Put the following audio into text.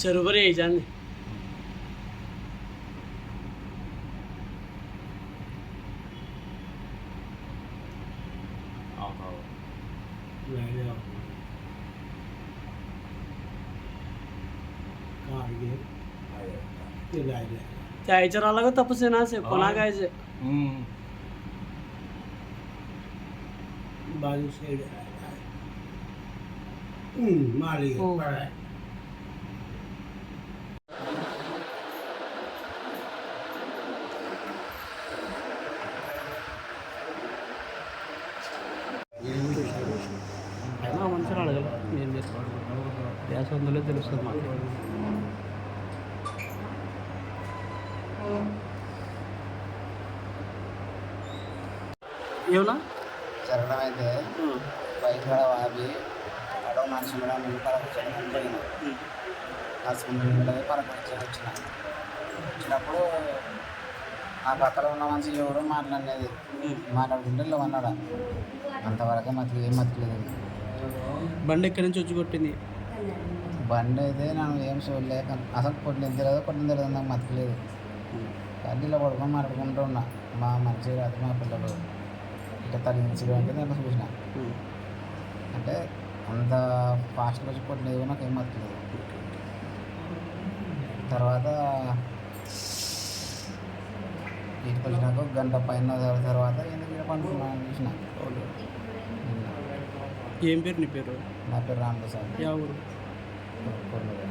ചെറുപുര जाने। त्याच्या राहिला का तपस ना से हाँ। कोणा गायचे हम्म। बाजू ఏం గ్యాస్ ఉందో తెలుస్తుంది మాకు. ఏమన్నా? జరగడం అయితే బయట కూడా వాపి అడవ మనిషి కూడా ముందు పరపరచడం పోయిన నడుచుకుంటూ పరపరచడం వచ్చిన. వచ్చినప్పుడు ఆ పక్కన ఉన్న మనిషి ఎవరు మాట్లాడలేదు. మాట్లాడుకుంటే ఇలా అన్నాడు అంతవరకే మతికి ఏం మతిలేదు బండి ఎక్కడి నుంచి వచ్చి కొట్టింది? బండి అయితే నన్ను ఏం చూడలేక అసలు కొట్టిన తెలియదు కొట్టిన తెలియదు నాకు మతిలేదు కానీ ఇలా పడుకొని మాట్లాడుకుంటూ ఉన్నా. మా మంచి రాత్రి మా పిల్లలు. ఇట్లా తగ్గించడం అంటే నేను చూసిన. అంటే అంత ఫాస్ట్గా వచ్చి కొట్టినది నాకు ఏం మతలేదు తర్వాత ఇంటికి వచ్చినాక ఒక గంట పైన తర్వాత ఎందుకు పండుకున్నాను చూసిన. ఏం పేరు నీ పేరు? నా పేరు రామప్రసాద్ కొల్లూరు.